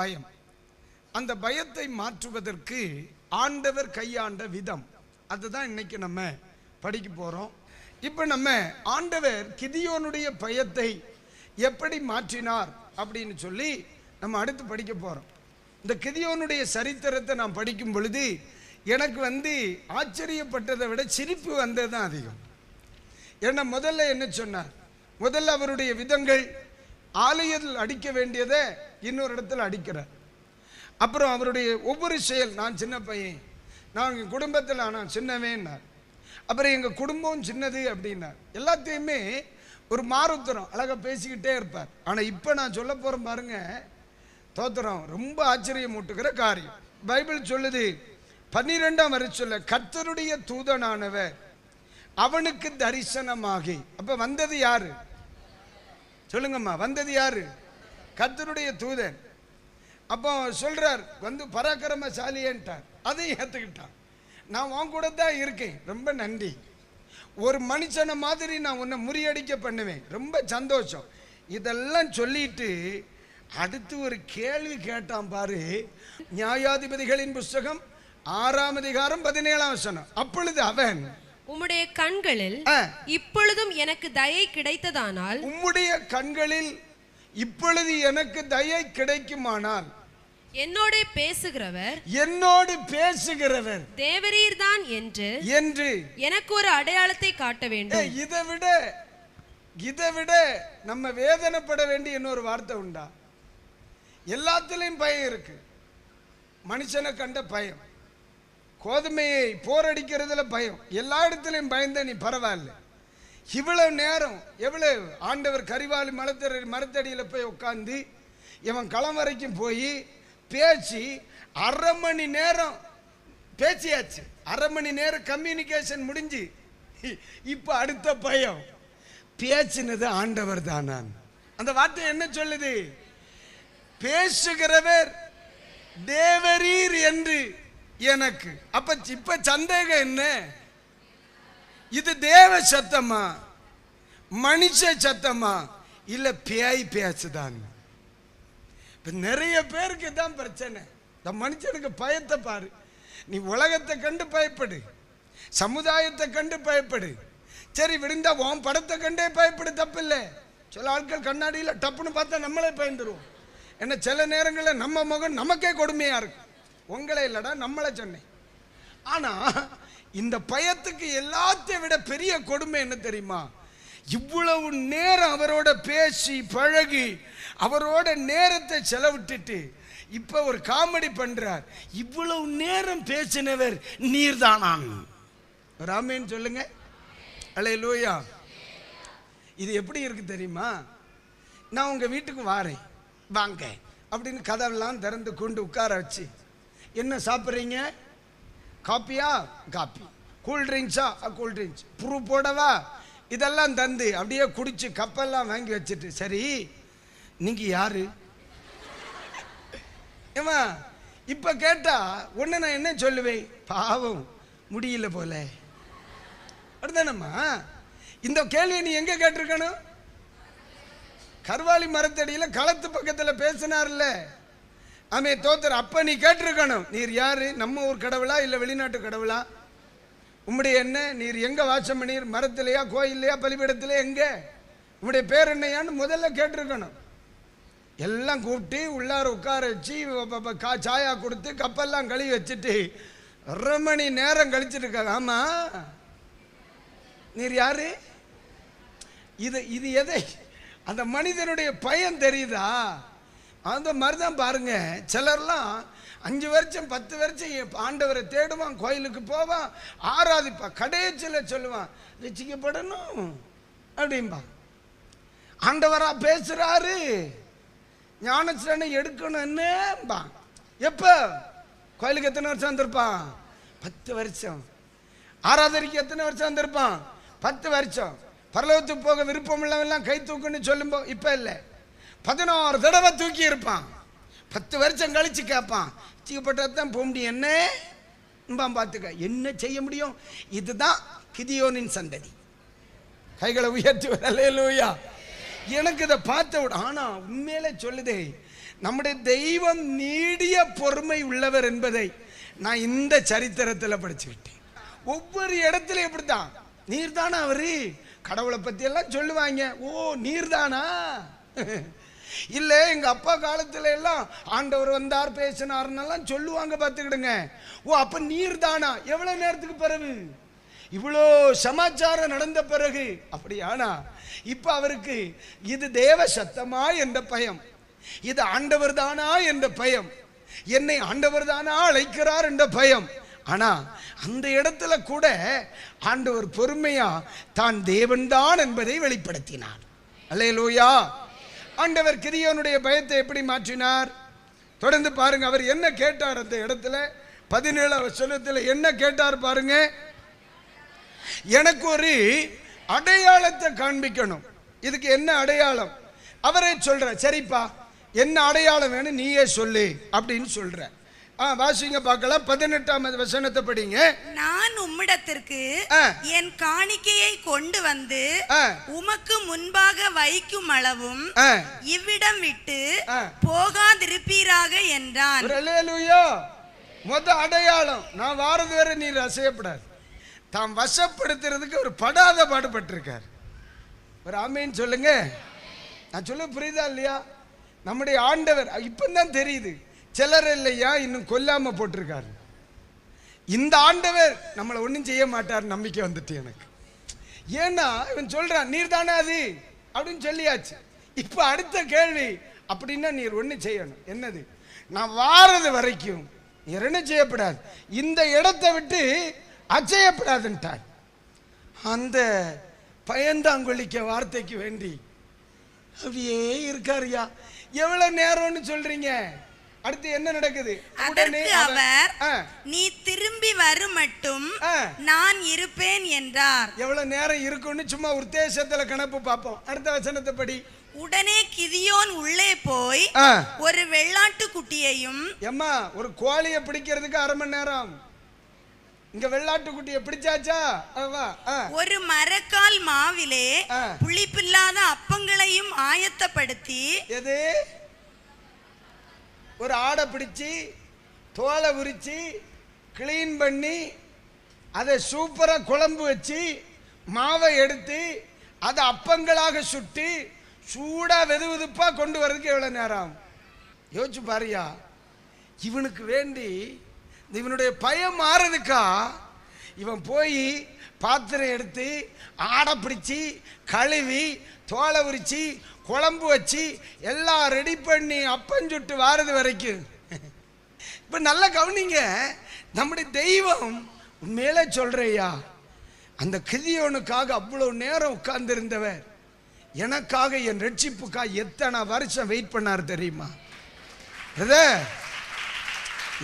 பயம். அந்த பயத்தை மாற்றுவதற்கு ஆண்டவர் கையாண்ட விதம். அதுதான் இன்னைக்கு நம்ம படிக்க போகிறோம் இப்போ நம்ம ஆண்டவர் கிதியோனுடைய பயத்தை எப்படி மாற்றினார் அப்படின்னு சொல்லி நம்ம அடுத்து படிக்க போகிறோம் இந்த கிதியோனுடைய சரித்திரத்தை நான் படிக்கும் பொழுது எனக்கு வந்து ஆச்சரியப்பட்டதை விட சிரிப்பு வந்தது தான் அதிகம். ஏன்னா முதல்ல என்ன சொன்னார்? முதல்ல அவருடைய விதங்கள் ஆலயத்தில் அடிக்க வேண்டியதை இன்னொரு இடத்துல அடிக்கிறார். அப்புறம் அவருடைய ஒவ்வொரு செயல் நான் சின்ன பையன் நான் எங்கள் குடும்பத்தில் ஆனால் சின்னவேன்னார். அப்புறம் எங்கள் குடும்பம் சின்னது அப்படின்னார். எல்லாத்தையுமே ஒரு மாறுத்தரம் அழகாக பேசிக்கிட்டே இருப்பார். ஆனால் இப்போ நான் சொல்ல போகிறேன் பாருங்க தோத்திரம் ரொம்ப ஆச்சரியமூட்டுகிற காரியம். பைபிள் சொல்லுது பன்னிரெண்டாம் வரை சொல்ல கர்த்தருடைய தூதனானவர் அவனுக்கு தரிசனமாகி. அப்போ வந்தது யாரு? சொல்லுங்கம்மா வந்தது யாரு? கர்த்தருடைய தூதன். அப்போ சொல்றார் வந்து பராக்கிரமசாலியன்ட்டார். அதையும் ஏற்றுக்கிட்டான் நான் உன் கூட தான் இருக்கேன். ரொம்ப நன்றி. ஒரு மனுஷனை மாதிரி நான் உன்னை முறியடிக்க பண்ணுவேன். ரொம்ப சந்தோஷம். இதெல்லாம் சொல்லிட்டு அடுத்து ஒரு கேள்வி கேட்டான் பாரு. நியாயாதிபதிகளின் புஸ்தகம் ஆறாம் அதிகாரம் பதினேழாம் வசனம். அப்பொழுது அவன் உம்முடைய கண்களில் இப்பொழுதும் எனக்கு தயை கிடைத்ததானால் உம்முடைய கண்களில் இப்பொழுது எனக்கு தயை கிடைக்குமானால் என்னோட பேசுகிறவர் என்னோடு பேசுகிறவர் தேவரீர்தான் என்று என்று எனக்கு ஒரு அடையாளத்தை காட்ட வேண்டும். இதை விட இதை விட நம்ம வேதனைப்பட வேண்டிய இன்னொரு வார்த்தை உண்டா? எல்லாத்துலேயும் பயம் இருக்கு. மனுஷனை கண்ட பயம். கோதுமையை போரடிக்கிறதுல பயம். எல்லா இடத்துலையும் பயந்த நீ பரவாயில்ல. இவ்வளவு நேரம் எவ்வளவு ஆண்டவர் கரிவாலி மரத்தடி மரத்தடியில் போய் உட்காந்து இவன் களம் வரைக்கும் போய் பேச்சு அரை மணி நேரம் பேச்சியாச்சு அரை மணி நேரம் கம்யூனிகேஷன் முடிஞ்சு. இப்போ அடுத்த பயம். பேச்சினது ஆண்டவர் தான் அந்த வார்த்தை என்ன சொல்லுது? பேசுகிறவர் தேவரீர் என்று. எனக்கு. அப்ப இப்ப சந்தேகம் என்ன? இது தேவ சத்தமா? மனுஷ சத்தமா? இல்ல பேய் பேசுதான் இப்ப நிறைய பேருக்கு தான் பிரச்சனை. இந்த மனுஷனுக்கு பயத்தை பாரு. நீ உலகத்தை கண்டு பயப்படு. சமுதாயத்தை கண்டு பயப்படு. சரி விடுந்தா உன் படத்தை கண்டே பயப்படு தப்பில்லை. சில ஆட்கள் கண்ணாடியில் டப்புன்னு பார்த்தா நம்மளே பயந்துருவோம். ஏன்னா சில நேரங்களில் நம்ம முகம் நமக்கே கொடுமையா இருக்கும். உங்களே இல்லடா நம்மளை சொன்னேன். ஆனால் இந்த பயத்துக்கு எல்லாத்தையும் விட பெரிய கொடுமை என்ன தெரியுமா? இவ்வளவு நேரம் அவரோட பேசி பழகி அவரோட நேரத்தை செலவிட்டுட்டு இப்போ ஒரு காமெடி பண்ணுறார் இவ்வளவு நேரம் பேசினவர் நீர்தானான். ராமேன்னு சொல்லுங்க. அலே லூயா இது எப்படி இருக்கு தெரியுமா? நான் உங்கள் வீட்டுக்கு வாரேன். வாங்க. அப்படின்னு கதவெல்லாம் திறந்து கொண்டு உட்கார வச்சு என்ன சாப்பிட்றீங்க? காப்பியா? காப்பி. கூல் ட்ரிங்க்ஸா கூல் ட்ரிங்க்ஸ் போடவா? இதெல்லாம் தந்து அப்படியே குடிச்சு கப்பெல்லாம் வாங்கி வச்சுட்டு. சரி நீங்க யாரு? ஏமா இப்ப கேட்டா ஒண்ணு நான் என்ன சொல்லுவேன்? பாவம் முடியல போல. அப்படிதானம்மா இந்த கேள்வியை நீ எங்க கேட்டிருக்கணும்? கருவாலி மரத்தடியில் களத்து பக்கத்தில் பேசினார்ல. ஆமே தோத்தர் அப்ப நீ கேட்டிருக்கணும். நீர் யாரு? நம்ம ஊர் கடவுளா இல்ல வெளிநாட்டு கடவுளா? உம்முடைய என்ன? நீர் எங்க வாசம் பண்ணீர்? மரத்திலையா கோயில்லையா பலிபீடத்திலே எங்க? உம்முடைய பேர் என்னையான்னு முதல்ல கேட்டிருக்கணும். எல்லாம் கூப்பிட்டு உள்ளார உட்கார வச்சு கா- சாயா கொடுத்து கப்பெல்லாம் கழுவி வச்சுட்டு அரை மணி நேரம் கழிச்சிட்டு இருக்காங்க. ஆமா. நீர் யாரு? இது இது எதை? அந்த மனிதனுடைய பயம் தெரியுதா? அந்த மாதிரி தான் பாருங்க. சிலர்லாம் அஞ்சு வருஷம் பத்து வருஷம் ஆண்டவரை தேடுவான் கோயிலுக்கு போவான் ஆராதிப்பான் கடைசியில் சொல்லுவான் ரசிக்கப்படணும் அப்படிம்பா ஆண்டவரா பேசுறாரு. ஞானஸ்தானம் எடுக்கணும்னுபா எப்போ? கோயிலுக்கு எத்தனை வருஷம் வந்திருப்பான்? பத்து வருஷம். ஆராதனைக்கு எத்தனை வருஷம் வந்திருப்பான்? பத்து வருஷம். பரலோகத்துக்கு போக விருப்பம் உள்ளவெல்லாம் கை தூக்குன்னு சொல்லும்போது இப்போ இல்லை. பதினாறு தடவை தூக்கி இருப்பான். பத்து வருஷம் கழிச்சு கேட்பான். தான் போக முடியும். என்ன? பார்த்துக்க. என்ன செய்ய முடியும்? இதுதான் கிதியோனின் சந்ததி. கைகளை உயர்த்தி லூயா எனக்கு இதை பார்த்த விட ஆனா உண்மையிலே சொல்லுதே நம்முடைய தெய்வம் நீடிய பொறுமை உள்ளவர் என்பதை நான் இந்த சரித்திரத்தில் படிச்சுக்கிட்டேன். ஒவ்வொரு இடத்துல நீர் தானா அவரு? கடவுளை பத்தி எல்லாம் சொல்லுவாங்க. ஓ நீர்தானா? இல்லை எங்க அப்பா காலத்துல எல்லாம் ஆண்டவர் வந்தார் பேசினார்னெல்லாம் சொல்லுவாங்க பார்த்துக்கிடுங்க. ஓ அப்ப நீர்தானா? எவ்வளவு நேரத்துக்கு பிறகு? இவ்வளோ சமாச்சாரம் நடந்த பிறகு. அப்படியானா? இப்ப அவருக்கு இது தேவ சத்தமா என்ற பயம். இது ஆண்டவர் தானா என்ற பயம். என்னை ஆண்டவர் தானா அழைக்கிறார் என்ற பயம். ஆனா அந்த இடத்துல கூட ஆண்டவர் பொறுமையா தான் தேவன்தான் என்பதை வெளிப்படுத்தினார். அல்லையிலோயா ஆண்டவர் கிரியோனுடைய பயத்தை எப்படி மாற்றினார்? தொடர்ந்து பாருங்க அவர் என்ன கேட்டார் அந்த இடத்துல? பதினேழாம் வசனத்தில் என்ன கேட்டார் பாருங்க? எனக்கு ஒரு அடையாளத்தை காண்பிக்கணும். இதுக்கு என்ன அடையாளம்? அவரே சொல்ற சரிப்பா என்ன அடையாளம் வேணும் நீயே சொல்லு அப்படின்னு சொல்ற வாசிங்க பார்க்கலாம். பதினெட்டாம் வசனத்தை படிங்க. நான் உம்மிடத்திற்கு. என் காணிக்கையை கொண்டு வந்து. உமக்கு முன்பாக வைக்கும் அளவும் இவ்விடம் விட்டு. போகாதிருப்பீராக என்றான். ஒரு அல்லேலூயா மொத அடையாளம் நான் வாரது வரை நீர் அசையப்படாது. தாம் வசப்படுத்துறதுக்கு ஒரு படாத பாடுபட்டிருக்கார். ஒரு ஆமீன் சொல்லுங்க. நான் சொல்ல புரியுதா இல்லையா? நம்முடைய ஆண்டவர் இப்பதான் தெரியுது. சிலர் இல்லையா இன்னும் கொல்லாம போட்டிருக்காரு. இந்த ஆண்டவர் நம்மளை ஒன்றும் செய்ய மாட்டார் நம்பிக்கை வந்துட்டு எனக்கு. ஏன்னா இவன் சொல்றான் நீர் தானே அது? அப்படின்னு சொல்லியாச்சு. இப்போ அடுத்த கேள்வி அப்படின்னா நீர் ஒன்று செய்யணும். என்னது? நான் வாரது வரைக்கும் நீர் என்ன செய்யப்படாது. இந்த இடத்தை விட்டு அச்சையப்படாதுன்ட்டார் அந்த பயந்தாங்கொழிக்க வார்த்தைக்கு வேண்டி அப்படியே இருக்காருயா எவ்வளோ நேரம்னு சொல்றீங்க? அடுத்து என்ன நடக்குது உடனே அவர் நீ திரும்பி வரும் மட்டும். நான் இருப்பேன் என்றார் எவ்வளவு நேரம் இருக்கும்னு சும்மா உத்தேசத்துல கணப்பு பார்ப்போம் அடுத்த வசனத்தை படி உடனே கிதியோன் உள்ளே போய். ஒரு வெள்ளாட்டு குட்டியையும் எம்மா ஒரு கோழியை பிடிக்கிறதுக்கு அரை மணி நேரம் இங்க வெள்ளாட்டு குட்டியை பிடிச்சாச்சா. ஒரு மரக்கால் மாவிலே. புளிப்பில்லாத அப்பங்களையும் ஆயத்தப்படுத்தி எது ஒரு ஆடை பிடிச்சி தோலை உரித்து க்ளீன் பண்ணி அதை சூப்பராக குழம்பு வச்சு மாவை எடுத்து அதை அப்பங்களாக சுட்டு சூடாக வெது வெதுப்பாக கொண்டு வர்றதுக்கு எவ்வளோ நேரம் ஆகும்? யோசிச்சு பாரியா இவனுக்கு வேண்டி இவனுடைய பயம் மாறதுக்கா இவன் போய் பாத்திரம் எடுத்து ஆடை பிடிச்சி கழுவி தோலை உரித்து குழம்பு வச்சு எல்லாம் ரெடி பண்ணி அப்பஞ்சுட்டு வாரது வரைக்கும். இப்போ நல்லா கவனிங்க நம்முடைய தெய்வம் உண்மையிலே சொல்கிறையா அந்த கிதியோனுக்காக அவ்வளோ நேரம் உட்கார்ந்திருந்தவர். எனக்காக என் ரட்சிப்புக்காக எத்தனை வருஷம் வெயிட் பண்ணார் தெரியுமா?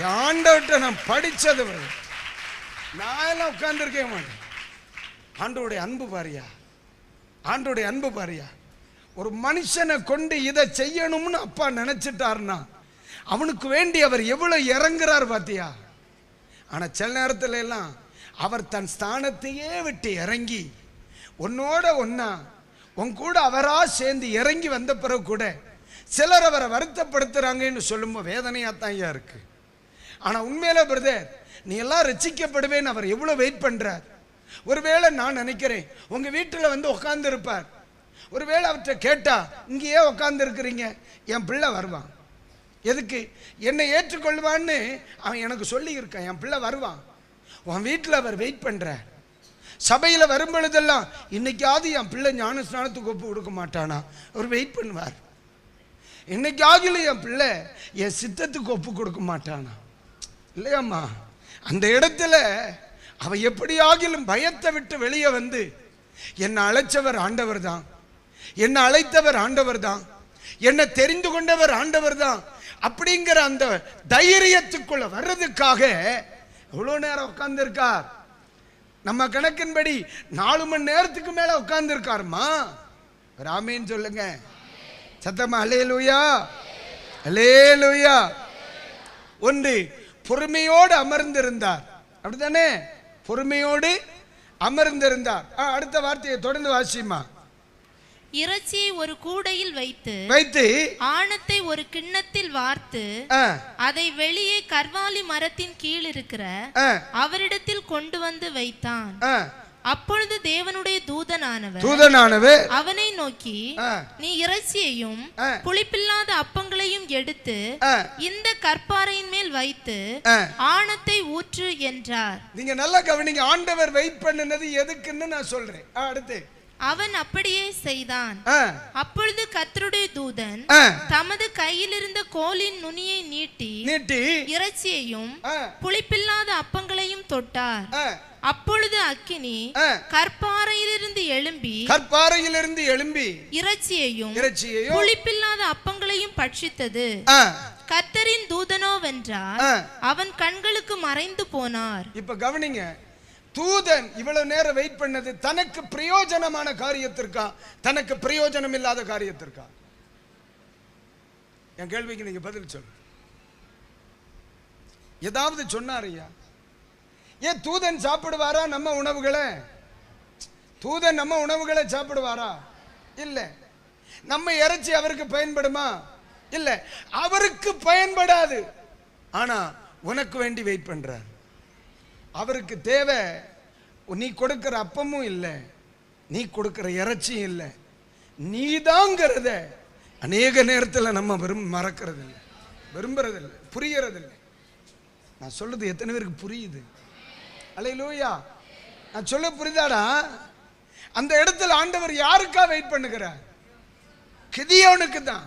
என் ஆண்டவர்கிட்ட நான் படித்தது நான் எல்லாம் உட்கார்ந்துருக்கே மாட்டேன். ஆண்டோடைய அன்பு பாரியா ஆண்டோடைய அன்பு பாரியா ஒரு மனுஷனை கொண்டு இதை செய்யணும்னு அப்பா நினைச்சிட்டாருன்னா அவனுக்கு வேண்டி அவர் எவ்வளோ இறங்குறார் பாத்தியா? ஆனால் சில நேரத்துல எல்லாம் அவர் தன் ஸ்தானத்தையே விட்டு இறங்கி உன்னோட ஒன்னா உன் கூட அவரா சேர்ந்து இறங்கி வந்த பிறகு கூட சிலர் அவரை வருத்தப்படுத்துறாங்கன்னு சொல்லும்போது வேதனையாக தான் ஐயா இருக்கு. ஆனால் உண்மையில பிரதர் நீ எல்லாம் ரசிக்கப்படுவேன்னு அவர் எவ்வளோ வெயிட் பண்ணுறார் ஒருவேளை நான் நினைக்கிறேன் உங்கள் வீட்டில் வந்து உட்காந்துருப்பார் ஒருவேளை அவர்கிட்ட கேட்டால் இங்கேயே உட்காந்து இருக்கிறீங்க என் பிள்ளை வருவான். எதுக்கு? என்னை ஏற்றுக்கொள்வான்னு அவன் எனக்கு சொல்லியிருக்கான். என் பிள்ளை வருவான். உன் வீட்டில் அவர் வெயிட் பண்ணுற சபையில் வரும்பொழுதெல்லாம் இன்னைக்காவது என் பிள்ளை ஞான ஸ்நானத்துக்கு ஒப்பு கொடுக்க மாட்டானா? அவர் வெயிட் பண்ணுவார். இன்னைக்காகிலும் என் பிள்ளை என் சித்தத்துக்கு ஒப்பு கொடுக்க மாட்டானா? இல்லையாம்மா. அந்த இடத்துல அவ எப்படியாகிலும் பயத்தை விட்டு வெளியே வந்து என்னை அழைச்சவர் ஆண்டவர் தான். என்னை அழைத்தவர் ஆண்டவர் தான் என்னை தெரிந்து கொண்டவர் ஆண்டவர் தான் அப்படிங்கிற அந்த தைரியத்துக்குள்ள வர்றதுக்காக எவ்வளோ நேரம் உட்கார்ந்துருக்கார்? நம்ம கணக்கின்படி நாலு மணி நேரத்துக்கு மேல உட்கார்ந்துருக்காருமா? ராமேன்னு சொல்லுங்க. சத்தமா அலே ஊய்யா ஒன்று பொறுமையோடு அமர்ந்திருந்தார். அப்படிதானே பொறுமையோடு அமர்ந்திருந்தார். ஆ, அடுத்த வார்த்தையை தொடர்ந்து வாசிமா இறைச்சியை ஒரு கூடையில் வைத்து வைத்து ஆணத்தை ஒரு கிண்ணத்தில் வார்த்து அதை வெளியே கர்வாலி மரத்தின் கீழ் இருக்கிற அவரிடத்தில் கொண்டு வந்து வைத்தான். அப்பொழுது தேவனுடைய தூதனானவர் தூதனானவர் அவனை நோக்கி நீ இறைச்சியையும். புளிப்பில்லாத அப்பங்களையும் எடுத்து இந்த கற்பாறையின் மேல் வைத்து. ஆணத்தை ஊற்று என்றார். நீங்க நல்லா கவனிங்க ஆண்டவர் வெயிட் பண்ணுனது எதுக்குன்னு நான் சொல்றேன். அடுத்து. அவன் அப்படியே செய்தான். அப்பொழுது கர்த்தருடைய தூதன் தமது கையில் இருந்த கோலின் நுனியை நீட்டி நீட்டி இறைச்சியையும் புளிப்பில்லாத அப்பங்களையும் தொட்டார். அப்பொழுது அக்கினி. கற்பாறையிலிருந்து எழும்பி கற்பாறையிலிருந்து எழும்பி இறைச்சியையும் இறைச்சியையும் புளிப்பில்லாத அப்பங்களையும் பட்சித்தது. ஆ, கர்த்தரின் தூதனோவென்றால் ஆ. அவன் கண்களுக்கு மறைந்து போனார். இப்ப கவனிங்க தூதன் இவ்வளவு நேரம் வெயிட் பண்ணது தனக்கு பிரயோஜனமான காரியத்திற்கா? தனக்கு பிரயோஜனம் இல்லாத காரியத்திற்கா? என் கேள்விக்கு நீங்க பதில் சொல்லு ஏதாவது சொன்னார் ஐயா? ஏன் தூதன் சாப்பிடுவாரா நம்ம உணவுகளை? தூதன் நம்ம உணவுகளை சாப்பிடுவாரா? இல்ல. நம்ம இறைச்சி அவருக்கு பயன்படுமா? இல்ல. அவருக்கு பயன்படாது. ஆனா உனக்கு வேண்டி வெயிட் பண்றார். அவருக்கு தேவை நீ கொடுக்கிற அப்பமும் இல்லை நீ கொடுக்கிற இறைச்சியும் இல்லை. நீதாங்கிறத அநேக நேரத்தில் நம்ம விரும்ப மறக்கிறது இல்லை விரும்புறது இல்லை புரியறது இல்லை நான் சொல்றது எத்தனை பேருக்கு புரியுது? அலையிலூயா. நான் சொல்ல புரியுதாடா? அந்த இடத்துல ஆண்டவர் யாருக்கா வெயிட் பண்ணுகிறார்? கிதியோனுக்கு தான்.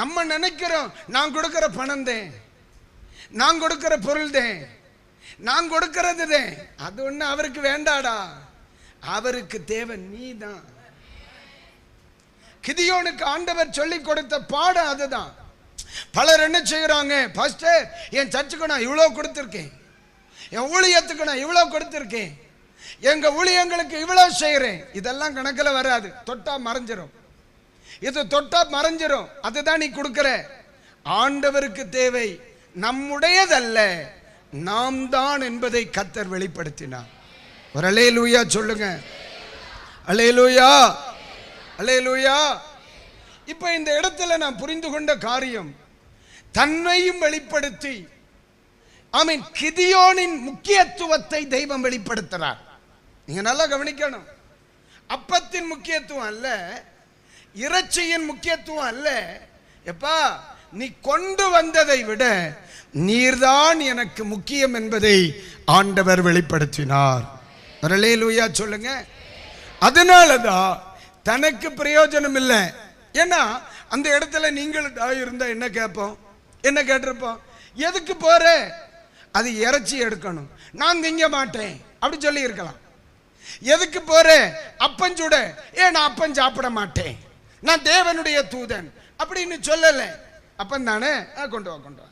நம்ம நினைக்கிறோம் நான் கொடுக்குற பணம் தான். நான் கொடுக்குற பொருள் தான். நான் கொடுக்கறது தான் அது ஒண்ணு அவருக்கு வேண்டாடா. அவருக்கு தேவை நீ தான் கிதியோனுக்கு ஆண்டவர் சொல்லி கொடுத்த பாடம் அதுதான். பலர் என்ன செய்யறாங்க? பாஸ்டர் என் சர்ச்சுக்கு நான் இவ்வளோ கொடுத்துருக்கேன். என் ஊழியத்துக்கு நான் இவ்வளோ கொடுத்துருக்கேன். எங்க ஊழியங்களுக்கு இவ்வளோ செய்கிறேன் இதெல்லாம் கணக்கில் வராது. தொட்டா மறைஞ்சிரும். இது தொட்டா மறைஞ்சிரும். அதுதான் நீ கொடுக்குற. ஆண்டவருக்கு தேவை நம்முடையதல்ல. நாம் தான் என்பதை கத்தர் வெளிப்படுத்தினார். ஒரு அலையலூயா சொல்லுங்க. அலையலூயா அலையலூயா இப்ப இந்த இடத்துல நான் புரிந்து கொண்ட காரியம் தன்னையும் வெளிப்படுத்தி ஆமீன் கிதியோனின் முக்கியத்துவத்தை தெய்வம் வெளிப்படுத்துறார். நீங்க நல்லா கவனிக்கணும். அப்பத்தின் முக்கியத்துவம் அல்ல இறைச்சியின் முக்கியத்துவம் அல்ல. எப்பா நீ கொண்டு வந்ததை விட நீர்தான் எனக்கு முக்கியம் என்பதை ஆண்டவர் வெளிப்படுத்தினார். லூயா சொல்லுங்க. அதனாலதான் தனக்கு பிரயோஜனம் இல்லை ஏன்னா அந்த இடத்துல நீங்கள் இருந்தா என்ன கேட்போம்? என்ன கேட்டிருப்போம்? எதுக்கு போற? அது இறைச்சி எடுக்கணும். நான் திங்க மாட்டேன். அப்படி சொல்லி இருக்கலாம். எதுக்கு போற? அப்பன் சுட. ஏ நான் அப்பன் சாப்பிட மாட்டேன். நான் தேவனுடைய தூதன். அப்படின்னு சொல்லலை. அப்பன் தானே ஆ, கொண்டு வா கொண்டு வா.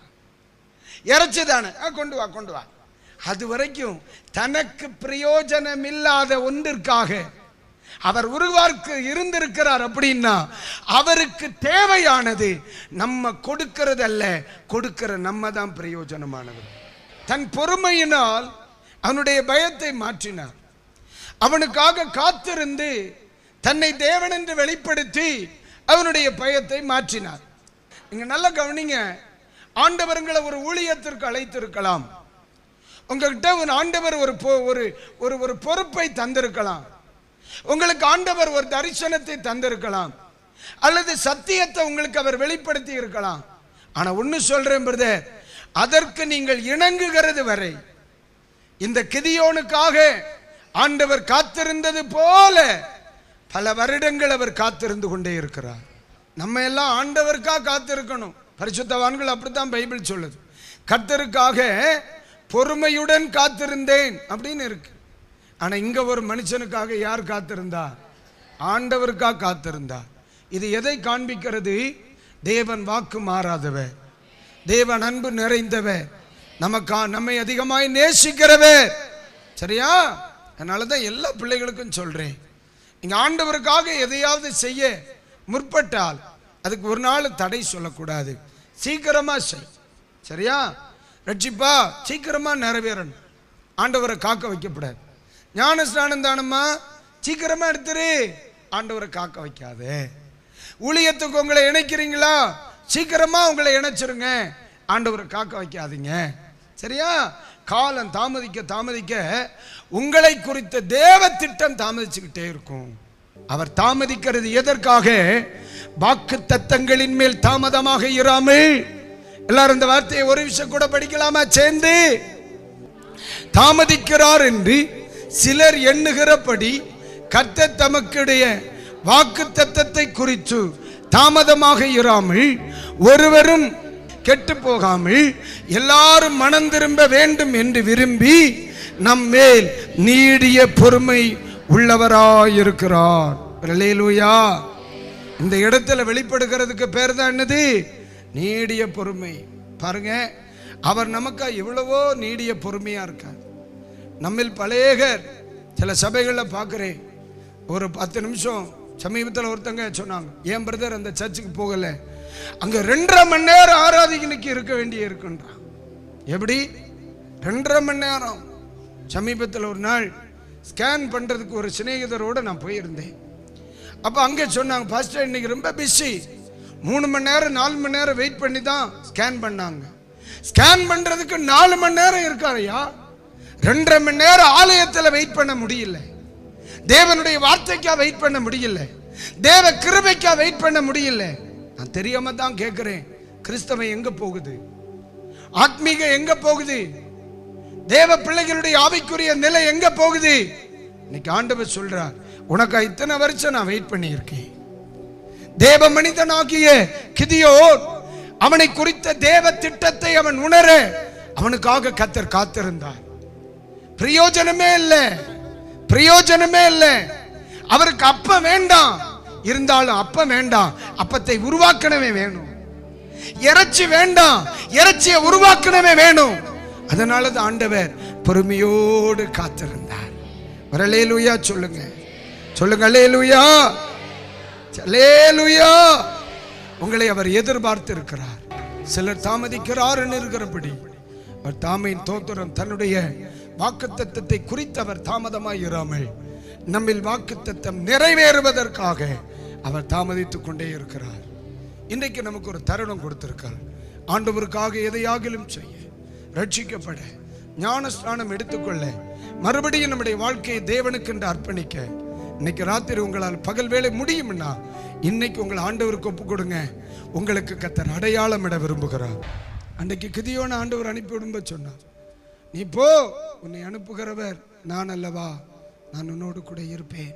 இறைச்சி தானே ஆ, கொண்டு வா கொண்டு வா. அது வரைக்கும் தனக்கு பிரயோஜனம் இல்லாத ஒன்றிற்காக அவர் உருவார்க்கு இருந்திருக்கிறார் அப்படின்னா அவருக்கு தேவையானது நம்ம கொடுக்கிறது அல்ல கொடுக்கிற நம்ம தான் பிரயோஜனமானவர் தன் பொறுமையினால் அவனுடைய பயத்தை மாற்றினார். அவனுக்காக காத்திருந்து தன்னை தேவன் என்று வெளிப்படுத்தி அவனுடைய பயத்தை மாற்றினார். நீங்க நல்லா கவனிங்க. ஆண்டவர்களை ஒரு ஊழியத்திற்கு அழைத்திருக்கலாம். உங்ககிட்ட ஒரு ஆண்டவர் ஒரு பொ- ஒரு ஒரு ஒரு பொறுப்பை தந்திருக்கலாம். உங்களுக்கு ஆண்டவர் ஒரு தரிசனத்தை தந்திருக்கலாம். அல்லது சத்தியத்தை உங்களுக்கு அவர் வெளிப்படுத்தி இருக்கலாம். ஆனா ஒன்னு சொல்றேன் பிரதர் அதற்கு நீங்கள் இணங்குகிறது வரை இந்த கிதியோனுக்காக ஆண்டவர் காத்திருந்தது போல பல வருடங்கள் அவர் காத்திருந்து கொண்டே இருக்கிறார். நம்ம எல்லாம் ஆண்டவருக்காக காத்திருக்கணும். பரிசுத்தவான்கள் அப்படித்தான் பைபிள் சொல்லுது. கர்த்தருக்காக பொறுமையுடன் காத்திருந்தேன் அப்படின்னு இருக்கு. ஆனால் இங்கே ஒரு மனுஷனுக்காக யார் காத்திருந்தா? ஆண்டவருக்காக காத்திருந்தா. இது எதை காண்பிக்கிறது? தேவன் வாக்கு மாறாதவ. தேவன் அன்பு நிறைந்தவ. நமக்கா நம்மை அதிகமாய் நேசிக்கிறவ. சரியா? அதனால தான் எல்லா பிள்ளைகளுக்கும் சொல்கிறேன் நீங்கள் ஆண்டவருக்காக எதையாவது செய்ய முற்பட்டால் அதுக்கு ஒரு நாள் தடை சொல்லக்கூடாது. சீக்கிரமாக செய். சரியா? ரட்சிப்பா சீக்கிரமாக நிறைவேறணும். ஆண்டவரை காக்க வைக்கப்படாது. ஞான ஸ்நானம் தானம்மா சீக்கிரமாக எடுத்துரு. ஆண்டவரை காக்க வைக்காது. ஊழியத்துக்கு உங்களை இணைக்கிறீங்களா? சீக்கிரமாக உங்களை இணைச்சிருங்க. ஆண்டவரை காக்க வைக்காதீங்க. சரியா? காலம் தாமதிக்க தாமதிக்க உங்களை குறித்த தேவ திட்டம் தாமதிச்சுக்கிட்டே இருக்கும். அவர் தாமதிக்கிறது எதற்காக? வாக்கு தத்தங்களின் மேல் தாமதமாக இராமல் எல்லாரும் இந்த வார்த்தையை ஒரு விஷயம் கூட படிக்கலாமா? சேர்ந்து. தாமதிக்கிறார் என்று சிலர் எண்ணுகிறபடி கத்த தமக்குடைய வாக்கு தத்தத்தை குறித்து தாமதமாக இராமல் ஒருவரும் கெட்டு போகாமல் எல்லாரும் மனம் திரும்ப வேண்டும் என்று விரும்பி நம்மேல் நீடிய பொறுமை உள்ளவராயிருக்கிறார். லூயா இந்த இடத்துல வெளிப்படுகிறதுக்கு பேர் தான் என்னது? நீடிய பொறுமை. பாருங்க அவர் நமக்கா எவ்வளவோ நீடிய பொறுமையா இருக்கார். நம்மில் பழையகர் சில சபைகளில் பார்க்குறேன் ஒரு பத்து நிமிஷம் சமீபத்தில் ஒருத்தங்க சொன்னாங்க என் பிரதர் அந்த சர்ச்சுக்கு போகலை? அங்கே ரெண்டரை மணி நேரம் ஆராதிக்கனுக்கு இருக்க வேண்டிய இருக்குன்றான் எப்படி? ரெண்டரை மணி நேரம். சமீபத்தில் ஒரு நாள் ஸ்கேன் பண்ணுறதுக்கு ஒரு சிநேகிதரோட நான் போயிருந்தேன். அப்போ அங்கே சொன்னாங்க ஃபர்ஸ்ட் இன்னைக்கு ரொம்ப பிஸி மூணு மணி நேரம் நாலு மணி நேரம் வெயிட் பண்ணி தான் ஸ்கேன் பண்ணாங்க. ஸ்கேன் பண்ணுறதுக்கு நாலு மணி நேரம் இருக்காருயா ரெண்டரை மணி நேரம் ஆலயத்தில் வெயிட் பண்ண முடியல. தேவனுடைய வார்த்தைக்கா வெயிட் பண்ண முடியல. தேவ கிருபைக்கா வெயிட் பண்ண முடியல. நான் தெரியாம தான் கேட்குறேன் கிறிஸ்தவம் எங்க போகுது? ஆத்மீக எங்க போகுது? தேவ பிள்ளைகளுடைய ஆவிக்குரிய நிலை எங்க போகுது? இன்னைக்கு ஆண்டவர் சொல்றார் உனக்கு இத்தனை வருஷம் நான் வெயிட் பண்ணியிருக்கேன். தேவ மனிதனாகிய கிதியோர் அவனை குறித்த தேவ திட்டத்தை அவன் உணர அவனுக்காக கத்தர் காத்திருந்தார். பிரயோஜனமே இல்லை பிரயோஜனமே இல்லை. அவருக்கு அப்ப வேண்டாம் இருந்தாலும் அப்ப வேண்டாம் அப்பத்தை உருவாக்கணவே வேணும். இறைச்சி வேண்டாம் இறைச்சியை உருவாக்கணவே வேணும். அதனால தான் ஆண்டவர் பொறுமையோடு காத்திருந்தார். ஒரு சொல்லுங்க. சொல்லுங்க லேலுயா லேலுயா உங்களை அவர் எதிர்பார்த்து இருக்கிறார் சிலர் தாமதிக்கிறார் இருக்கிறபடி. அவர் தாமையின் தோத்திரம் தன்னுடைய வாக்குத்தத்தத்தை குறித்து அவர் தாமதமாய் இராமல் நம்மில் வாக்குத்தத்தம் நிறைவேறுவதற்காக அவர் தாமதித்துக் கொண்டே இருக்கிறார். இன்றைக்கு நமக்கு ஒரு தருணம் கொடுத்திருக்கார். ஆண்டவருக்காக எதையாகிலும் செய்ய ரட்சிக்கப்பட ஞானஸ்நானம் எடுத்துக்கொள்ள மறுபடியும் நம்முடைய வாழ்க்கையை தேவனுக்கு என்று அர்ப்பணிக்க இன்னைக்கு ராத்திரி உங்களால் பகல் வேலை முடியும்னா இன்னைக்கு உங்களை ஆண்டவருக்கு ஒப்பு கொடுங்க. உங்களுக்கு கத்தர் அடையாளம் இட விரும்புகிறார். அன்றைக்கு கிதியோன ஆண்டவர் அனுப்பி விடும்ப சொன்னார். நீ போ உன்னை அனுப்புகிறவர் நான் அல்லவா? நான் உன்னோடு கூட இருப்பேன்.